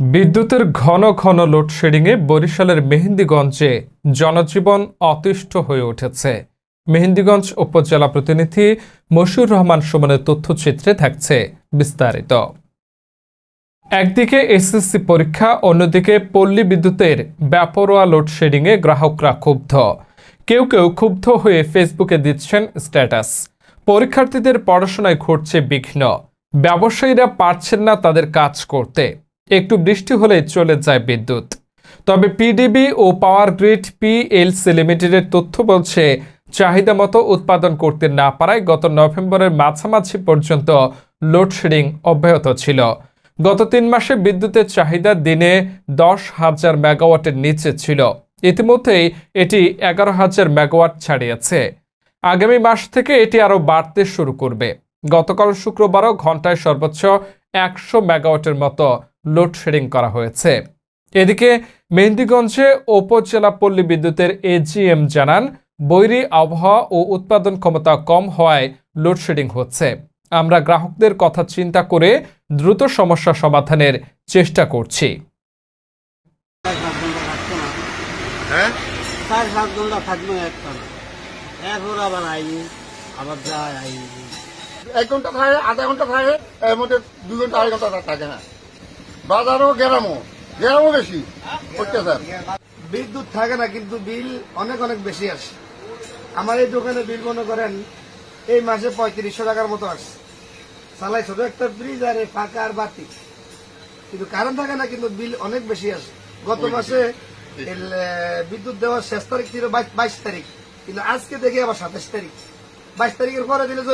বিদ্যুতের ঘন ঘন লোডশেডিংয়ে বরিশালের মেহেন্দিগঞ্জে জনজীবন অতিষ্ঠ হয়ে উঠেছে। মেহেন্দিগঞ্জ উপজেলা প্রতিনিধি মশিউর রহমান সুমনের তথ্যচিত্রে থাকছে বিস্তারিত। একদিকে এসএসসি পরীক্ষা, অন্যদিকে পল্লী বিদ্যুতের ব্যাপরোয়া লোডশেডিংয়ে গ্রাহকরা ক্ষুব্ধ। কেউ কেউ ক্ষুব্ধ হয়ে ফেসবুকে দিচ্ছেন স্ট্যাটাস। পরীক্ষার্থীদের পড়াশোনায় ঘটছে বিঘ্ন। ব্যবসায়ীরা পারছেন না তাদের কাজ করতে। একটু বৃষ্টি হলেই চলে যায় বিদ্যুৎ। তবে পিডিবি ও পাওয়ার গ্রিড পিএলসি লিমিটেডের তথ্য বলছে, চাহিদা মতো উৎপাদন করতে না পারায় গত নভেম্বরের মাঝামাঝি পর্যন্ত লোডশেডিং অব্যাহত ছিল। গত তিন মাসে বিদ্যুতের চাহিদা দিনে দশ হাজার মেগাওয়াটের নিচে ছিল। ইতিমধ্যেই এটি এগারো হাজার মেগাওয়াট ছাড়িয়েছে। আগামী মাস থেকে এটি আরও বাড়তে শুরু করবে। গতকাল শুক্রবারও ঘন্টায় সর্বোচ্চ একশো মেগাওয়াটের মতো লোডশেডিং করা হয়েছে। এদিকে মেহেন্দিগঞ্জে উপজেলা পল্লী বিদ্যুতের এজিএম জানান বৈরী আবহাওয়া ও উৎপাদন ক্ষমতা কম হওয়ায় লোডশেডিং হচ্ছে। আমরা গ্রাহকদের কথা চিন্তা করে দ্রুত সমস্যা সমাধানের চেষ্টা করছি। হ্যাঁ? এক ঘণ্টা থাকে আধা ঘণ্টা থাকে এর মধ্যে দুই ঘণ্টা আড়াই ঘণ্টা থাকে না। বাজারও গ্রামও গ্রামও বেশি। অত্যাচার বিদ্যুৎ থাকে না কিন্তু বিল অনেক অনেক বেশি আসে। আমার এই দোকানে বিল মনে করেন এই মাসে পঁয়ত্রিশশো টাকার মতো আসছে চালাই ছোট একটা ব্রিজ আর ফাঁকা আর বাতি। কিন্তু কারণ থাকে না কিন্তু বিল অনেক বেশি আসে। গত মাসে বিদ্যুৎ দেওয়ার শেষ তারিখ ছিল বাইশ তারিখ। কিন্তু আজকে দেখি আবার সাতাশ তারিখ। বাইশ তারিখের পরে দিলে